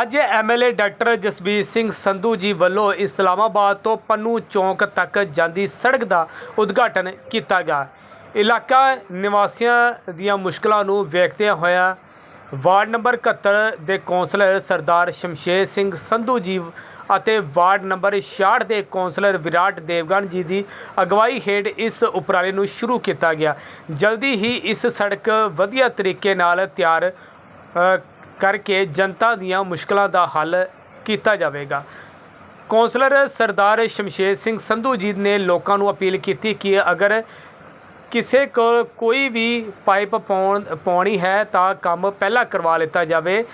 ਅੱਜ MLA doctor Jasbir Singh Sandhu ji ਵੱਲੋਂ ਇਸਲਾਮਾਬਾਦ ਤੋਂ ਪੰਨੂ ਚੌਂਕ ਤੱਕ ਜਾਂਦੀ ਸੜਕ ਦਾ ਉਦਘਾਟਨ ਕੀਤਾ ਗਿਆ। ਇਲਾਕਾ ਨਿਵਾਸੀਆਂ ਦੀਆਂ ਮੁਸ਼ਕਲਾਂ ਨੂੰ ਵੇਖਦਿਆਂ ਹੋਇਆਂ ਵਾਰਡ ਨੰਬਰ 71 ਦੇ ਕੌਂਸਲਰ ਸਰਦਾਰ ਸ਼ਮਸ਼ੇਰ ਸਿੰਘ ਸੰਧੂ ਜੀ ਅਤੇ ਵਾਰਡ ਨੰਬਰ 66 ਦੇ ਕੌਂਸਲਰ ਵਿਰਾਟ ਦੇਵਗਨ ਜੀ ਦੀ ਅਗਵਾਈ ਹੇਠ ਇਸ ਉਪਰਾਲੇ ਨੂੰ ਸ਼ੁਰੂ ਕੀਤਾ ਗਿਆ। ਜਲਦੀ ਹੀ ਇਸ ਸੜਕ ਵਧੀਆ ਤਰੀਕੇ ਨਾਲ ਤਿਆਰ ਕਰਕੇ ਜਨਤਾ ਦੀਆਂ ਮੁਸ਼ਕਲਾਂ ਦਾ ਹੱਲ ਕੀਤਾ ਜਾਵੇਗਾ। ਕੌਂਸਲਰ ਸਰਦਾਰ ਸ਼ਮਸ਼ੇਰ ਸਿੰਘ ਸੰਧੂ ਜੀ ਨੇ ਲੋਕਾਂ ਨੂੰ ਅਪੀਲ ਕੀਤੀ ਕਿ ਅਗਰ ਕਿਸੇ ਕੋਲ ਕੋਈ ਵੀ ਪਾਈਪ ਪਾਉਣ, ਪਾਉਣੀ ਹੈ ਤਾਂ ਕੰਮ ਪਹਿਲਾਂ ਕਰਵਾ ਲਿੱਤਾ ਜਾਵੇ।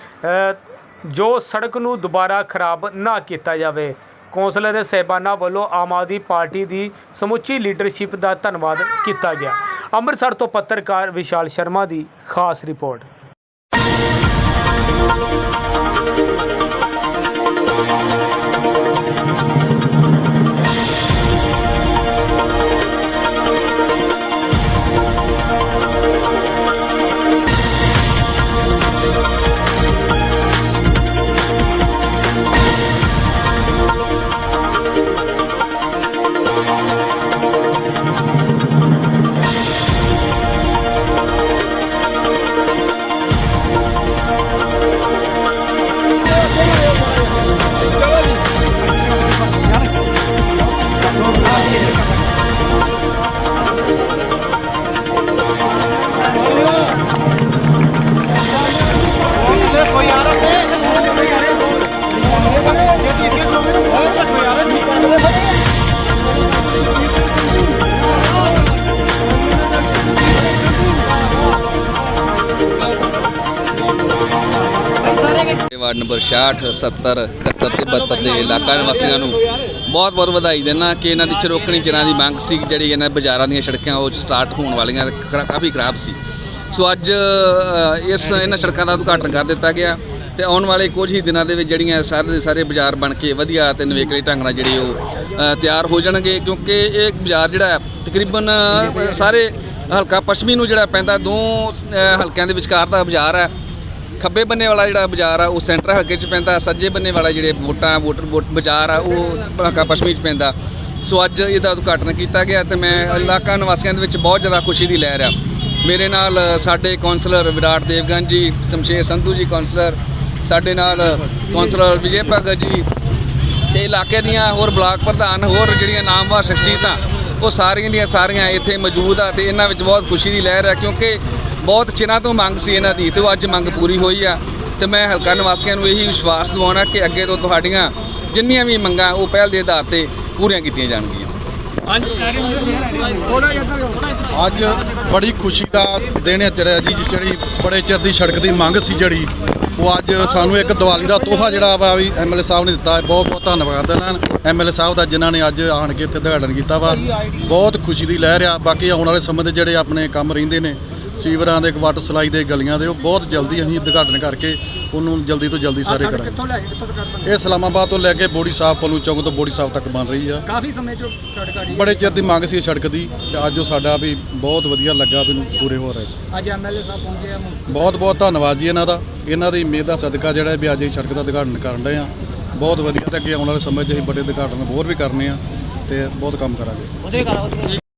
ਜੋ ਸੜਕ ਨੂੰ ਦੁਬਾਰਾ ਖਰਾਬ ਨਾ ਕੀਤਾ ਜਾਵੇ। ਕੌਂਸਲਰ ਸਹਿਬਾਨਾ ਵੱਲੋਂ ਆਮ ਆਦਮੀ ਪਾਰਟੀ ਦੀ ਸਮੁੱਚੀ ਲੀਡਰਸ਼ਿਪ ਦਾ ਧੰਨਵਾਦ ਕੀਤਾ ਗਿਆ। ਅੰਮ੍ਰਿਤਸਰ ਤੋਂ ਪੱਤਰਕਾਰ ਵਿਸ਼ਾਲ ਸ਼ਰਮਾ ਦੀ ਖਾਸ ਰਿਪੋਰਟ। ਤੇ ਵਾਰਡ ਨੰਬਰ 66 70 71 ਤੇ 72 ਦੇ ਇਲਾਕਾ ਨਿਵਾਸੀਆਂ ਨੂੰ ਬਹੁਤ ਬਹੁਤ ਵਧਾਈ ਦੇਣਾ ਕਿ ਇਹਨਾਂ ਦੀ ਚਰੋਕਣੀ ਚਿਰਾਂ ਦੀ ਮੰਗ ਸੀ ਜਿਹੜੀ ਇਹਨਾਂ ਬਾਜ਼ਾਰਾਂ ਦੀਆਂ ਸੜਕਾਂ ਉਹ ਸਟਾਰਟ ਹੋਣ ਵਾਲੀਆਂ ਕਾਫੀ ਖਰਾਬ ਸੀ। ਸੋ ਅੱਜ ਇਸ ਇਹਨਾਂ ਸੜਕਾਂ ਦਾ ਉਦਘਾਟਨ ਕਰ ਦਿੱਤਾ ਗਿਆ ਤੇ ਆਉਣ ਵਾਲੇ ਕੁਝ ਹੀ ਦਿਨਾਂ ਦੇ ਵਿੱਚ ਜਿਹੜੀਆਂ ਸਾਰੇ ਦੇ ਸਾਰੇ ਬਾਜ਼ਾਰ ਬਣ ਕੇ ਵਧੀਆ ਤੇ ਨਿਵੇਕਲੇ ਢੰਗ ਨਾਲ ਜਿਹੜੇ ਉਹ ਤਿਆਰ ਹੋ ਜਾਣਗੇ ਕਿਉਂਕਿ ਇਹ ਬਾਜ਼ਾਰ ਜਿਹੜਾ ਤਕਰੀਬਨ ਸਾਰੇ ਹਲਕਾ ਪੱਛਮੀ ਨੂੰ ਜਿਹੜਾ ਪੈਂਦਾ, ਦੋ ਹਲਕਿਆਂ ਦੇ ਵਿਚਕਾਰ ਦਾ ਬਾਜ਼ਾਰ ਹੈ। ਖੱਬੇ ਬੰਨੇ ਵਾਲਾ ਜਿਹੜਾ ਬਾਜ਼ਾਰ ਆ, ਉਹ ਸੈਂਟਰ ਹਲਕੇ 'ਚ ਪੈਂਦਾ, ਸੱਜੇ ਬੰਨੇ ਵਾਲਾ ਜਿਹੜੇ ਵੋਟਾਂ, ਵੋਟਰ, ਵੋਟ ਬਾਜ਼ਾਰ ਆ, ਉਹ ਹਲਕਾ ਪੱਛਮੀ 'ਚ ਪੈਂਦਾ। ਸੋ ਅੱਜ ਇਹਦਾ ਉਦਘਾਟਨ ਕੀਤਾ ਗਿਆ ਤੇ ਮੈਂ ਇਲਾਕਾ ਨਿਵਾਸੀਆਂ ਦੇ ਵਿੱਚ ਬਹੁਤ ਜ਼ਿਆਦਾ ਖੁਸ਼ੀ ਦੀ ਲਹਿਰ ਆ। ਮੇਰੇ ਨਾਲ ਸਾਡੇ ਕੌਂਸਲਰ ਵਿਰਾਟ ਦੇਵਗਨ ਜੀ, ਸ਼ਮਸ਼ੇਰ ਸੰਧੂ ਜੀ ਕੌਂਸਲਰ, ਸਾਡੇ ਨਾਲ ਕੌਂਸਲਰ ਵਿਜੇ ਭਗਤ ਜੀ ਤੇ ਇਲਾਕੇ ਦੀਆਂ ਹੋਰ ਬਲਾਕ ਪ੍ਰਧਾਨ, ਹੋਰ ਜਿਹੜੀਆਂ ਨਾਮਵਾਰ ਸ਼ਖਸੀਅਤਾਂ, ਉਹ ਸਾਰੀਆਂ ਦੀਆਂ ਸਾਰੀਆਂ ਇੱਥੇ ਮੌਜੂਦ ਆ ਤੇ ਇਹਨਾਂ ਵਿੱਚ ਬਹੁਤ ਖੁਸ਼ੀ ਦੀ ਲਹਿਰ ਹੈ ਕਿਉਂਕਿ ਬਹੁਤ ਚਿਰਾਂ ਤੋਂ ਮੰਗ ਸੀ ਇਹਨਾਂ ਦੀ ਤੇ ਉਹ ਅੱਜ ਮੰਗ ਪੂਰੀ ਹੋਈ ਆ ਤੇ ਮੈਂ ਹਲਕਾ ਨਿਵਾਸੀਆਂ ਨੂੰ ਇਹੀ ਵਿਸ਼ਵਾਸ ਦਿਵਾਉਣਾ ਕਿ ਅੱਗੇ ਤੋਂ ਤੁਹਾਡੀਆਂ ਜਿੰਨੀਆਂ ਵੀ ਮੰਗਾਂ ਉਹ ਪਹਿਲ ਦੇ ਆਧਾਰ ਤੇ ਪੂਰੀਆਂ ਕੀਤੀਆਂ ਜਾਣਗੀਆਂ। ਅੱਜ ਬੜੀ ਖੁਸ਼ੀ ਦਾ ਦਿਨ ਹੈ ਜਿਹੜਾ ਜੀ ਜਿਸ ਜਿਹੜੀ ਬੜੇ ਚਿਰ ਦੀ ਸੜਕ ਦੀ ਮੰਗ ਸੀ ਜਿਹੜੀ ਉਹ ਅੱਜ ਸਾਨੂੰ ਇੱਕ ਦੀਵਾਲੀ ਦਾ ਤੋਹਫਾ ਜਿਹੜਾ ਵਾ ਵੀ ਐਮਐਲਏ ਸਾਹਿਬ ਨੇ ਦਿੱਤਾ। ਹੈ ਬਹੁਤ ਬਹੁਤ ਧੰਨਵਾਦ ਇਹਨਾਂ ਐਮਐਲਏ ਸਾਹਿਬ ਦਾ ਜਿਨ੍ਹਾਂ ਨੇ ਅੱਜ ਆਣ ਕੇ ਇੱਥੇ ਉਦਘਾਟਨ ਕੀਤਾ ਵਾ। ਬਹੁਤ ਖੁਸ਼ੀ ਦੀ ਲਹਿਰ ਆ। ਬਾਕੀ ਆਉਣ ਵਾਲੇ ਸਮੇਂ ਦੇ ਜਿਹੜੇ ਆਪਣੇ ਕੰਮ ਰਹਿੰਦੇ ਨੇ ਸੀਵਰਾਂ ਦੇ ਵਾਟਰ ਸਲਾਈ ਦੇ ਗਲੀਆਂ ਦੇ ਉਹ ਬਹੁਤ ਜਲਦੀ ਅਸੀਂ ਉਦਘਾਟਨ ਕਰਕੇ ਉਹਨੂੰ ਜਲਦੀ ਤੋਂ ਜਲਦੀ ਸਾਰੇ ਕਰਾਂਗੇ। ਕਿੱਥੋਂ ਲੈ ਕੇ ਕਿੱਥੋਂ ਤੱਕ ਬਣ- ਇਹ ਇਸਲਾਮਾਬਾਦ ਤੋਂ ਲੈ ਕੇ ਬੋੜੀ ਸਾਹਿਬ ਪਲੂ ਚੌਕ ਤੋਂ ਬੋੜੀ ਸਾਹਿਬ ਤੱਕ ਬਣ ਰਹੀ ਆ। ਕਾਫੀ ਸਮੇਂ ਤੋਂ ਸੜਕ ਆ ਰਹੀ ਬੜੇ ਚਿਰ ਦੀ ਮੰਗ ਸੀ ਇਹ ਸੜਕ ਦੀ ਤੇ ਅੱਜ ਉਹ ਸਾਡਾ ਵੀ ਬਹੁਤ ਵਧੀਆ ਲੱਗਾ ਵੀ ਇਹਨੂੰ ਪੂਰੇ ਹੋ ਰਹੇ ਸੀ। ਅੱਜ ਐਮਐਲਏ ਸਾਹਿਬ ਪਹੁੰਚੇ ਆ ਬਹੁਤ ਬਹੁਤ ਧੰਨਵਾਦ ਜੀ ਇਹਨਾਂ ਦਾ। ਇਹਨਾਂ ਦੀ ਮਿਹਰ ਦਾ ਸਦਕਾ ਜਿਹੜਾ ਵੀ ਅੱਜ ਇਹ ਸੜਕ ਦਾ ਉਦਘਾਟਨ ਕਰਨ ਰਹੇ ਆ। ਬਹੁਤ ਵਧੀਆ ਤੇ ਅੱਗੇ ਆਉਣ ਵਾਲੇ ਸਮੇਂ 'ਚ ਅਸੀਂ ਵੱਡੇ ਉਦਘਾਟਨ ਹੋਰ ਵੀ ਕਰਨੇ ਆ ਤੇ ਬਹੁਤ ਕੰਮ ਕਰਾਂਗੇ।